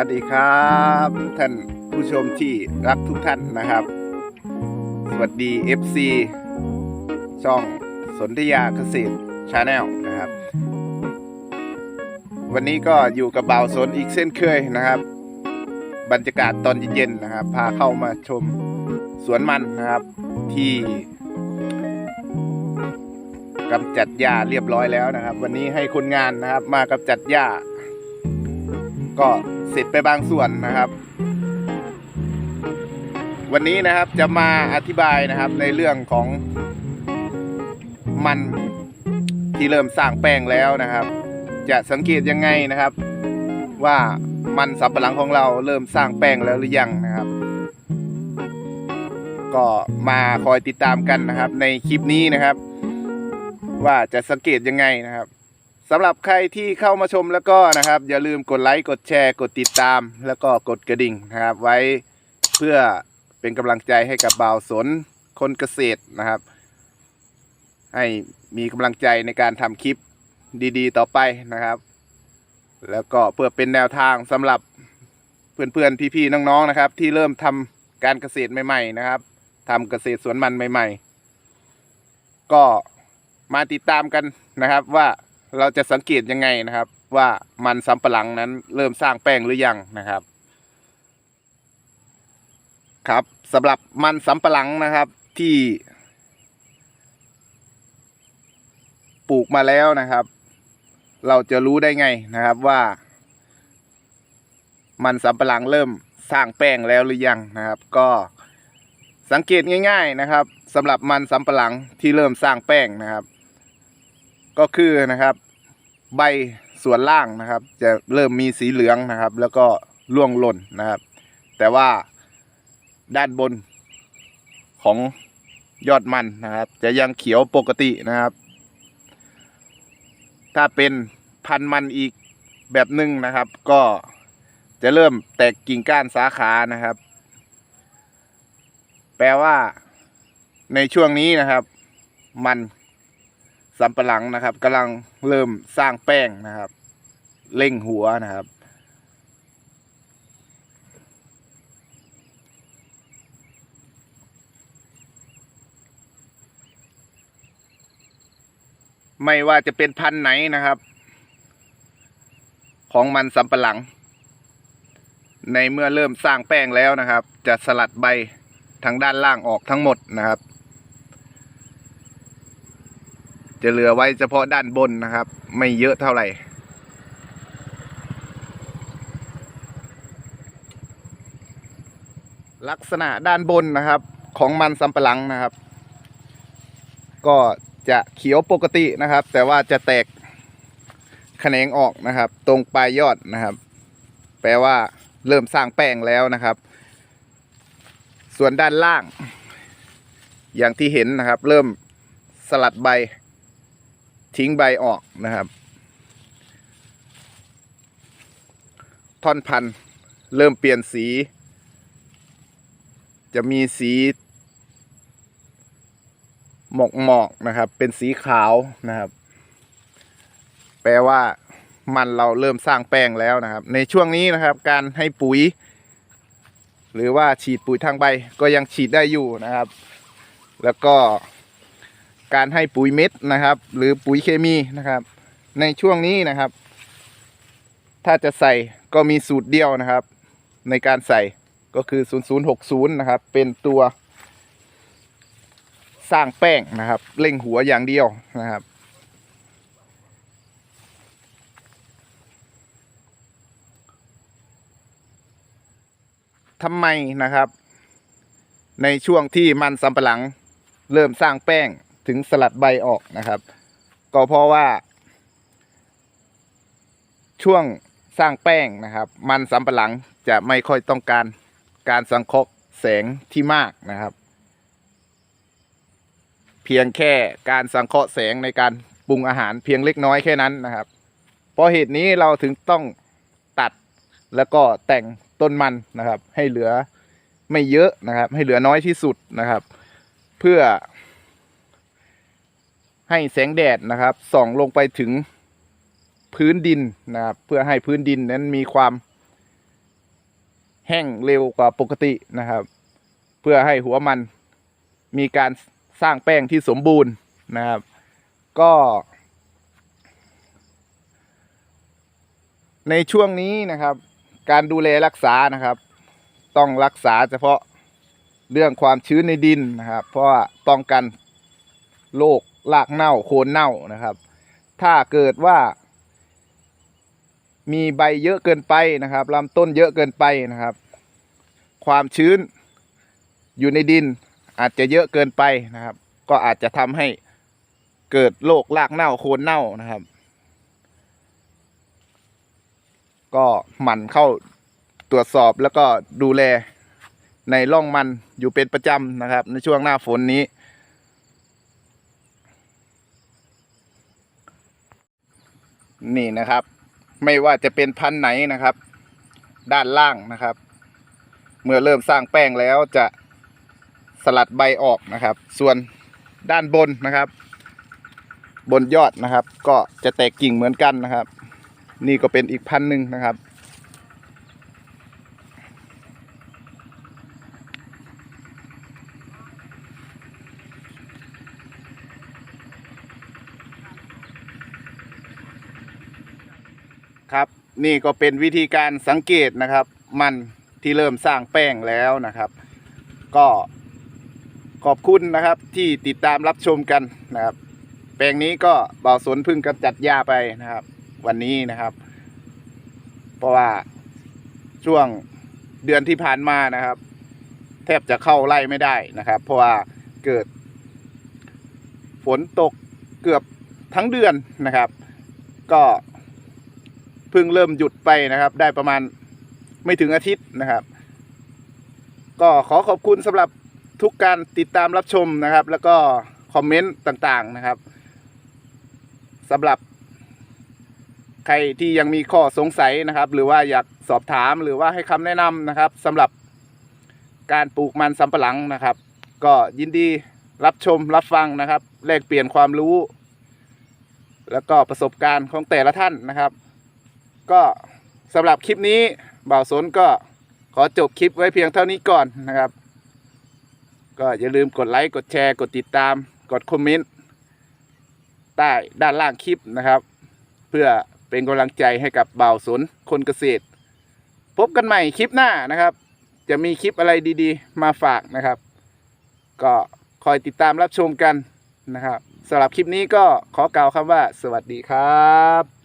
วัสดีครับ ท่านผู้ชมที่รักทุกท่านนะครับ สวัสดี FC ช่องสนธยาเกษตรชาแนลนะครับ วันนี้ก็อยู่กับบ่าวสนอีกเส้นเคยนะครับ บรรยากาศตอนเย็นๆนะครับ พาเข้ามาชมสวนมันนะครับที่กำจัดหญ้าเรียบร้อยแล้วนะครับ วันนี้ให้คนงานนะครับ มากำจัดหญ้า ก็เสร็จไปบางส่วนนะครับ วันนี้นะครับจะมาอธิบายนะครับในเรื่องของมันที่เริ่มสร้างแป้งแล้วนะครับ จะสังเกตยังไงนะครับ ว่ามันสับปะหลังของเราเริ่มสร้างแป้งแล้วหรือยังนะครับ ก็มาคอยติดตามกันนะครับ ในคลิปนี้นะครับ ว่าจะสังเกตยังไงนะครับ สำหรับใครที่เข้ามาชมแล้วก็นะครับ อย่าลืมกดไลค์กดแชร์ กดติดตาม แล้วก็กดกระดิ่งนะครับ ไว้เพื่อเป็นกำลังใจให้กับบ่าวสนคนเกษตรนะครับ ให้มีกำลังใจในการทำคลิปดีๆ ต่อไปนะครับ แล้วก็เพื่อเป็นแนวทางสำหรับเพื่อนๆพี่ๆน้องๆนะครับ ที่เริ่มทำการเกษตรใหม่ ๆ นะครับทำเกษตรสวนมันใหม่ ๆ ก็มาติดตามกันนะครับว่า เราจะสังเกตยังไงนะครับ ว่ามันสำปะหลังนั้นเริ่มสร้างแป้งหรือยังนะครับ ครับสำหรับมันสำปะหลังนะครับที่ ปลูกมาแล้วนะครับ เราจะรู้ได้ไงนะครับว่า มันสำปะหลังเริ่มสร้างแป้งแล้วหรือยังนะครับ ก็สังเกตง่าย ๆนะครับสำหรับมันสำปะหลังที่เริ่มสร้างแป้งนะครับ ก็คือนะครับ ใบส่วนล่างนะครับ จะเริ่มมีสีเหลืองนะครับ แล้วก็ร่วงหล่นนะครับ แต่ว่าด้านบนของยอดมันนะครับ จะยังเขียวปกตินะครับ ถ้าเป็นพันมันอีกแบบหนึ่งนะครับ ก็จะเริ่มแตกกิ่งก้านสาขานะครับ แปลว่าในช่วงนี้นะครับ มัน สำปะหลังนะครับกำลังเริ่มสร้างแป้งนะครับเร่งหัวนะครับ ไม่ว่าจะเป็นพันไหนนะครับ ของมันสำปะหลัง ในเมื่อเริ่มสร้างแป้งแล้วนะครับ จะสลัดใบทางด้านล่างออกทั้งหมดนะครับ จะเหลือไว้เฉพาะด้านบนนะครับ ไม่เยอะเท่าไหร่ ลักษณะด้านบนนะครับ ของมันสำปะหลังนะครับ ก็จะเขียวปกตินะครับ แต่ว่าจะแตกแขนงออกนะครับ ตรงปลายยอดนะครับ แปลว่าเริ่มสร้างแป้งแล้วนะครับ ส่วนด้านล่าง อย่างที่เห็นนะครับ เริ่มสลัดใบ ทิ้งใบออกนะครับ ท่อนพันธุ์เริ่มเปลี่ยนสี จะมีสี หมอกหมอกนะครับ เป็นสีขาวนะครับ แปลว่ามันเราเริ่มสร้างแป้งแล้วนะครับ ในช่วงนี้นะครับ การให้ปุ๋ย หรือว่าฉีดปุ๋ยทางใบก็ยังฉีดได้อยู่นะครับ แล้วก็ การให้ปุ๋ยเม็ดนะครับ หรือปุ๋ยเคมีนะครับ ในช่วงนี้นะครับ ถ้าจะใส่ก็มีสูตรเดียวนะครับ ในการใส่ก็คือ 0060 นะครับ เป็นตัวสร้างแป้งนะครับเร่งหัวอย่างเดียวนะครับ ทำไมนะครับ ในช่วงที่มันสำปะหลังเริ่มสร้างแป้ง ถึงสลัดใบออกนะครับ ก็เพราะว่า ช่วงสร้างแป้งนะครับ มันสำปะหลังจะไม่ค่อยต้องการการสังเคราะห์แสงที่มากนะครับ เพียงแค่การสังเคราะห์แสงในการปรุงอาหารเพียงเล็กน้อยแค่นั้นนะครับเพราะเหตุนี้เราถึงต้องตัดแล้วก็แต่งต้นมันนะครับ ให้เหลือไม่เยอะนะครับ ให้เหลือน้อยที่สุดนะครับ เพื่อ ให้แสงแดดนะครับ ส่องลงไปถึงพื้นดินนะครับ เพื่อให้พื้นดินนั้นมีความ แห้งเร็วกว่าปกตินะครับ เพื่อให้หัวมันมีการสร้างแป้งที่สมบูรณ์นะครับ ก็ ในช่วงนี้นะครับ การดูแลรักษานะครับ ต้องรักษาเฉพาะเรื่องความชื้นในดินนะครับ เพราะว่าป้องกันโรค รากเน่าโคนเน่านะครับ ถ้าเกิดว่า มีใบเยอะเกินไปนะครับลำต้นเยอะเกินไปนะครับ ความชื้นอยู่ในดินอาจจะเยอะเกินไปนะครับ ก็อาจจะทำให้เกิดโรครากเน่าโคนเน่านะครับ ก็หมั่นเข้าตรวจสอบแล้วก็ดูแลในร่องมันอยู่เป็นประจำนะครับ ในช่วงหน้าฝนนี้ นี่นะครับ ไม่ว่าจะเป็นพันไหนนะครับ ด้านล่างนะครับ เมื่อเริ่มสร้างแป้งแล้วจะสลัดใบออกนะครับ ส่วนด้านบนนะครับ บนยอดนะครับ ก็จะแตกกิ่งเหมือนกันนะครับ นี่ก็เป็นอีกพันหนึ่งนะครับ ครับ นี่ก็เป็นวิธีการสังเกตนะครับ มันที่เริ่มสร้างแป้งแล้วนะครับ ก็ขอบคุณนะครับที่ติดตามรับชมกันนะครับ แปลงนี้ก็บ่าวสนพึ่งกำจัดหญ้าไปนะครับ วันนี้นะครับ เพราะว่าช่วงเดือนที่ผ่านมานะครับ แทบจะเข้าไล่ไม่ได้นะครับ เพราะว่าเกิด ฝนตกเกือบทั้งเดือนนะครับ ก็ พิ่งเริ่มหยุดไปนะครับ ได้ประมาณไม่ถึงอาทิตย์นะครับ ก็ขอขอบคุณสำหรับทุกการติดตามรับชมนะครับ แล้วก็คอมเมนต์ต่างๆนะครับสำหรับใครที่ยังมีข้อสงสัยนะครับ หรือว่าอยากสอบถามหรือว่าให้คำแนะนำนะครับสำหรับการปลูกมันสำปะหลังนะครับ ก็ยินดีรับชมรับฟังนะครับแลกเปลี่ยนความรู้ แล้วก็ประสบการณ์ของแต่ละท่านนะครับ ก็สำหรับคลิปนี้บ่าวสนก็ขอจบคลิปไว้เพียงเท่านี้ก่อนนะครับ ก็อย่าลืมกดไลค์กดแชร์ กดติดตาม กดคอมเมนต์ใต้ด้านล่างคลิปนะครับ เพื่อเป็นกำลังใจให้กับบ่าวสนคนเกษตร พบกันใหม่คลิปหน้านะครับ จะมีคลิปอะไรดีๆ มาฝากนะครับ ก็คอยติดตามรับชมกันนะครับสำหรับคลิปนี้ก็ขอกล่าวคำว่าสวัสดีครับ